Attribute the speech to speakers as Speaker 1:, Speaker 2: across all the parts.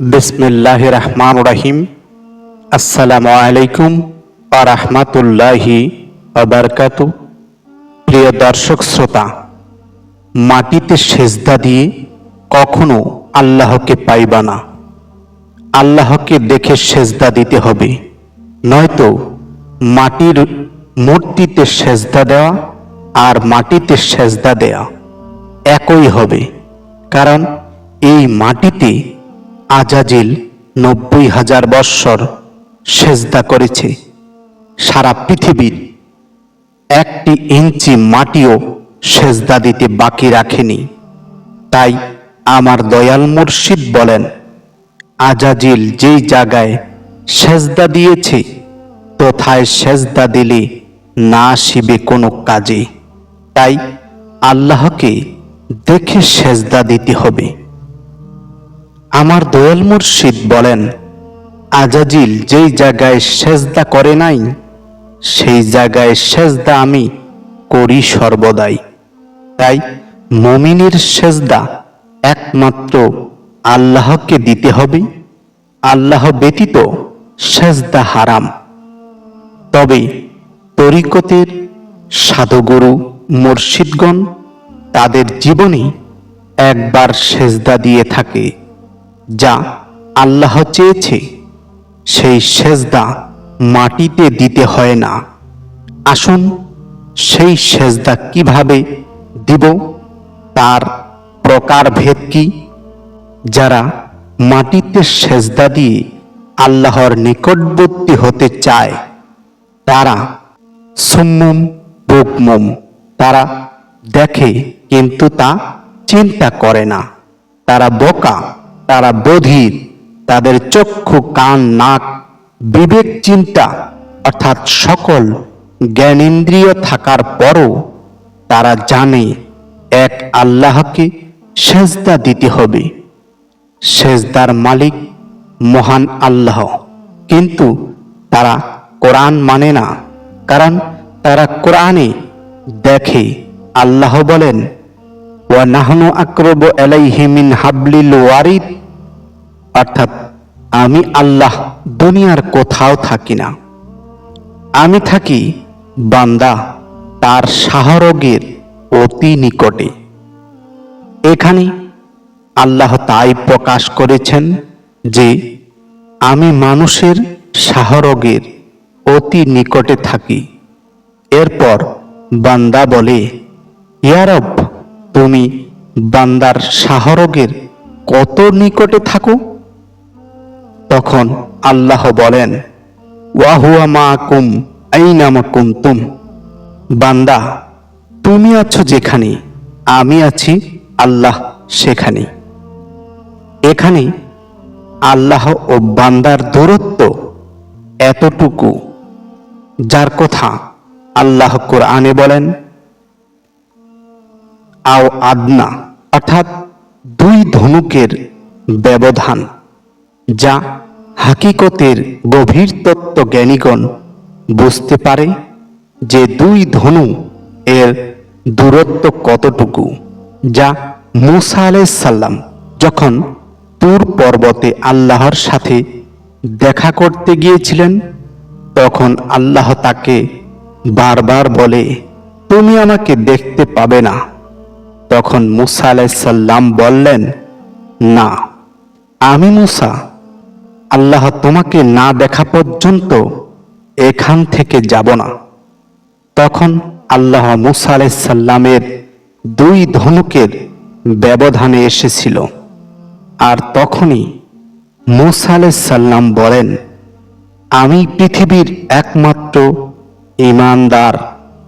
Speaker 1: বিসমিল্লাহ রহমান রাহিম আসসালামু আলাইকুম আরহামাতুল্লাহি আবরকাত প্রিয় দর্শক শ্রোতা, মাটিতে সেজদা দিয়ে কখনো আল্লাহকে পাইবা না। আল্লাহকে দেখে সেজদা দিতে হবে। নয়তো মাটির মূর্তিতে সেজদা দেওয়া আর মাটিতে সেজদা দেয়া একই হবে। কারণ এই মাটিতে আজাজিল নব্বই হাজার বৎসর সেজদা করেছে। সারা পৃথিবীর একটি ইঞ্চি মাটিও সেজদা দিতে বাকি রাখেনি। তাই আমার দয়াল মুর্শিদ বলেন, আজাজিল যেই জায়গায় সেজদা দিয়েছে, তথায় সেজদা দিলে না আসিবে কোনো কাজে। তাই আল্লাহকে দেখে সেজদা দিতে হবে। আমার দয়াল মুর্শিদ বলেন, আজাজিল যেই জায়গায় সেজদা করে নাই, সেই জায়গায় সেজদা আমি করি সর্বদাই। তাই মমিনের সেজদা একমাত্র আল্লাহকে দিতে হবে। আল্লাহ ব্যতীত সেজদা হারাম। তবে তরিকতের সাধুগুরু মুর্শিদগণ তাদের জীবনে একবার সেজদা দিয়ে থাকে। যা আল্লাহ চেয়েছে, সেই সেজদা মাটিতে দিতে হয় না। আসুন সেই সেজদা কীভাবে দিব, তার প্রকারভেদ কি? যারা মাটিতে সেজদা দিয়ে আল্লাহর নিকটবর্তী হতে চায়, তারা সুম্মুম বুকমুম তারা দেখে কিন্তু তা চিন্তা করে না। তারা বোকা তারা বধির তাদের চক্ষু, কান, নাক, বিবেক, চিন্তা, অর্থাৎ সকল জ্ঞানেন্দ্রিয় থাকার পরও তারা জানে এক আল্লাহকে সেজদা দিতে হবে। সেজদার মালিক মহান আল্লাহ। কিন্তু তারা কোরআন মানে না, কারণ তারা কোরআনে দেখে আল্লাহ বলেন, ওয়া নাহনু আক্রব এলাইহি মিন হাবলিল ওয়ারিদ অর্থাৎ আমি আল্লাহ দুনিয়ার কোথাও থাকি না। আমি থাকি বান্দা, তার শাহরগের অতি নিকটে। এখানে আল্লাহ তাই প্রকাশ করেছেন যে আমি মানুষের শাহরগের অতি নিকটে থাকি। এরপর বান্দা বলে ইয়ারব তুমি বান্দার শাহরগের কত নিকটে থাকো? তখন আল্লাহ বলেন, ওয়াহুয়া মা কুম আইনামা কুমতুম। বান্দা, তুমি আছো যেখানে, আমি আছি আল্লাহ সেখানে। এখানে আল্লাহ ও বান্দার দূরত্ব এতটুকু, যার কথা আল্লাহ কোরআনে বলেন, আও আদনা, অর্থাৎ দুই ধনুকের ব্যবধান। যা হাকিকতের গভীর তত্ত্ব জ্ঞানীগণ বুঝতে পারে যে দুই ধনু এর দূরত্ব কতটুকু, যা মুসা আলাইসাল্লাম যখন তুর পর্বতে আল্লাহর সাথে দেখা করতে গিয়েছিলেন, তখন আল্লাহ তাকে বারবার বলে, তুমি আমাকে দেখতে পাবে না। তখন মুসা আলাইসাল্লাম বললেন, না, আমি মুসা। আল্লাহ তোমাকে না দেখা পর্যন্ত এখান থেকে যাব না। তখন আল্লাহ মুসা আলাইসাল্লামের দুই ধনুকের ব্যবধানে এসেছিল। আর তখনই মুসা আলাইসাল্লাম বলেন, আমি পৃথিবীর একমাত্র ইমানদার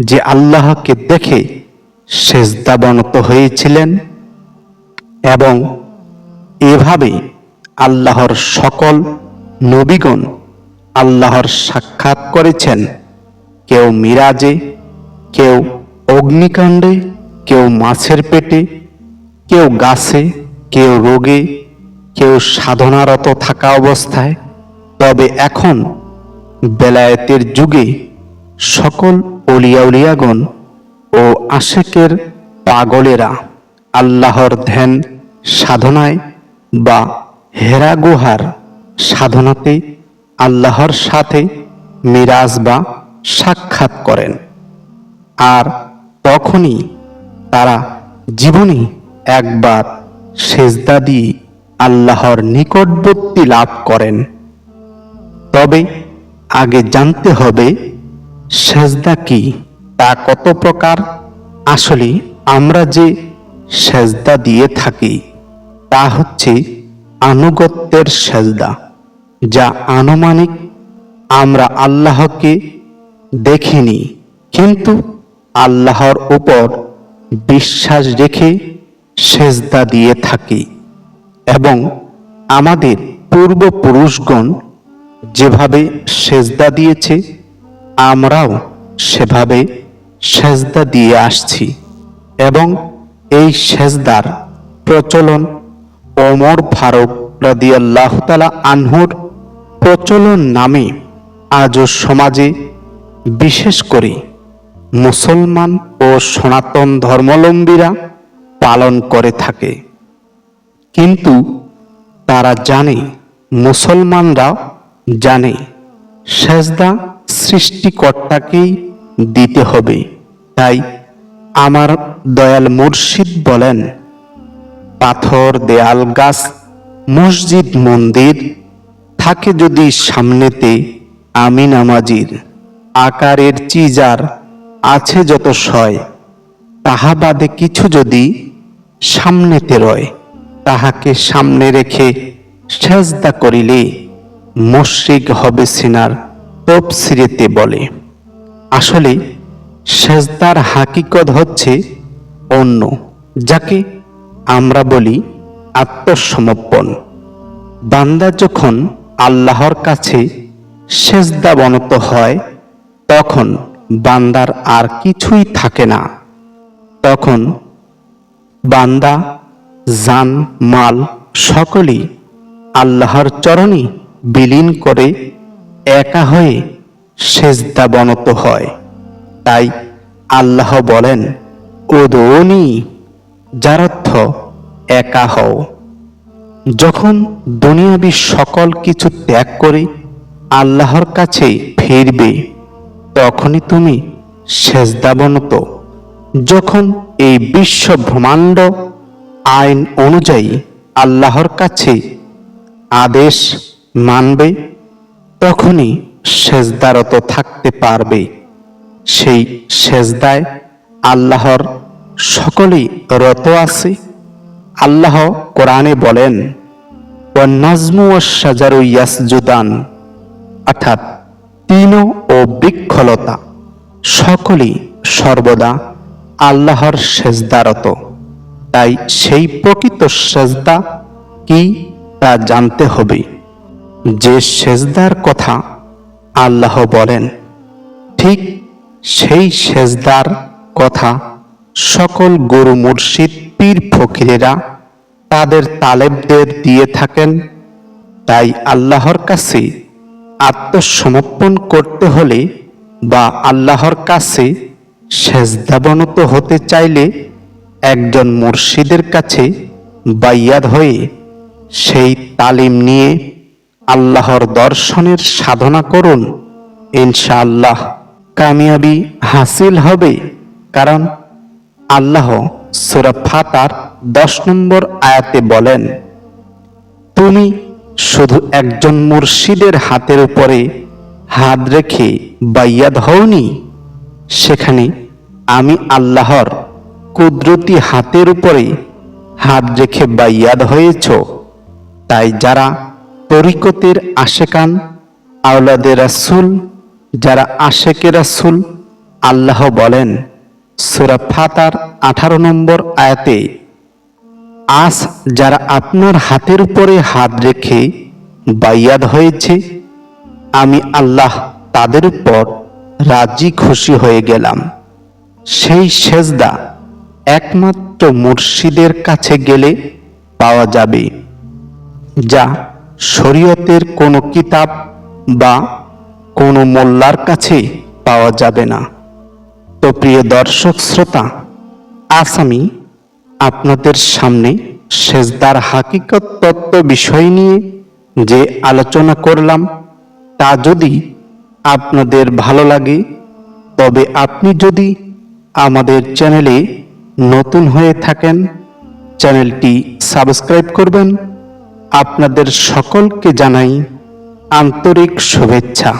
Speaker 1: যে আল্লাহকে দেখে সেজদাবনত হয়েছিলেন এবং এভাবে আল্লাহর সকল নবীগণ আল্লাহর সাক্ষাৎ করেছেন। কেউ মিরাজে, কেউ অগ্নিকাণ্ডে, কেউ মাছের পেটে, কেউ গাছে, কেউ রোগে, কেউ সাধনারত থাকা অবস্থায়। তবে এখন বেলায়েতের যুগে সকল অলিয়া উলিয়াগণ ও আশেকের পাগলেরা আল্লাহর ধ্যান, সাধনায় বা হেরা গুহার সাধনাতে আল্লাহর সাথে মিরাজ বা সাক্ষাৎ করেন। আর তখনই তারা জীবনে একবার সেজদা দিয়ে আল্লাহর নিকটবর্তী লাভ করেন। তবে আগে জানতে হবে, সেজদা কি, তা কত প্রকার? আসলে আমরা যে সেজদা দিয়ে থাকি, তা হচ্ছে আনুগত্যের সেজদা, যা আনুমানিক আমরা আল্লাহকে দেখিনি, কিন্তু আল্লাহর উপর বিশ্বাস রেখে সেজদা দিয়ে থাকি এবং আমাদের পূর্বপুরুষগণ যেভাবে সেজদা দিয়েছে, আমরাও সেভাবে সেজদা দিয়ে আসছি এবং এই সেজদার প্রচলন ওমর ফারুক রাদিয়াল্লাহ তালা আনহুর প্রচলন নামে আজও সমাজে, বিশেষ করে মুসলমান ও সনাতন ধর্মাবলম্বীরা পালন করে থাকে। কিন্তু তারা জানে মুসলমানরা জানে, সেজদা সৃষ্টিকর্তাকেই দিতে হবে। তাই আমার দয়াল মুর্শিদ বলেন পাথর, দেয়াল, গাছ, মসজিদ, মন্দির, থাকে যদি সামনেতে আমি নামাজির আকারের চিজার আছে যত সয় তাহা বাদে কিছু যদি সামনেতে রয়, তাহাকে সামনে রেখে সেজদা করিলে মুশরিক হবে সিনার তফসিরেতে বলে। আসলে সেজদার হাকিকত হচ্ছে অন্য, যাকে আমরা বলি আত্মসমর্পণ। বান্দা যখন আল্লাহর কাছে সেজদাবনত হয়, তখন বান্দার আর কিছুই থাকে না। তখন বান্দা, জান, মাল সকলেই আল্লাহর চরণে বিলীন করে একা হয়ে সেজদাবনত হয়। তাই আল্লাহ বলেন ওদৌনি যার অর্থ একা হও। যখন দুনিয়াবি সকল কিছু ত্যাগ করে, আল্লাহর কাছে ফিরবে, তখনই তুমি সেজদাবনত যখন এই বিশ্ব ব্রহ্মাণ্ড আইন অনুযায়ী আল্লাহর কাছে আদেশ মানবে, তখনই সেজদারত থাকতে পারবে। সেই সেজদায় আল্লাহর সকলেই রত আছে। আল্লাহ কোরআনে বলেন ও নাজমু ও সাজারু ইয়াসজুদান অর্থাৎ তিন ও বৃক্ষলতা। সকলেই সর্বদা আল্লাহর সেজদারত। তাই সেই প্রকৃত সেজদা কি তা জানতে হবে। যে সেজদার কথা আল্লাহ বলেন, ঠিক সেই সেজদার কথা সকল গুরু মুর্শিদ, পীর ফকিরেরা তাদের তালেবদের দিয়ে থাকেন। তাই আল্লাহর কাছে আত্মসমর্পণ করতে হলে বা আল্লাহর কাছে সেজদাবনত হতে চাইলে একজন মুর্শিদের কাছে বাইয়াদ হয়ে সেই তালিম নিয়ে আল্লাহর দর্শনের সাধনা করুন। ইনশাআল্লাহ কামিয়াবি হাসিল হবে, কারণ আল্লাহ সুরা ফাতার দশ নম্বর আয়াতে বলেন, তুমি শুধু একজন মুর্শিদের হাতের উপরে হাত রেখে বাইয়াদ হওনি? সেখানে আমি আল্লাহর কুদরতি হাতের উপরে হাত রেখে বাইয়াদ হয়েছ। তাই যারা তরিকতের আশেকান, আওলাদের রাসুল, যারা আশেকে রাসুল, আল্লাহ বলেন সুরা ফাতার আঠারো নম্বর আয়াতে, আজ যারা আপনার হাতের উপরে হাত রেখে বাইয়াদ হয়েছে, আমি আল্লাহ তাদের উপর রাজি খুশি হয়ে গেলাম। সেই সেজদা একমাত্র মুর্শিদের কাছে গেলে পাওয়া যাবে, যা শরীয়তের কোনো কিতাব বা কোনো মোল্লার কাছে পাওয়া যাবে না। তো প্রিয় দর্শক শ্রোতা, আজ আমি আপনাদের সামনে সেজদার হাকিকত তত্ত্ব বিষয় নিয়ে যে আলোচনা করলাম, তা যদি আপনাদের ভালো লাগে, তবে আপনি যদি আমাদের চ্যানেলে নতুন হয়ে থাকেন, চ্যানেলটি সাবস্ক্রাইব করবেন। আপনাদের সকলকে জানাই আন্তরিক শুভেচ্ছা।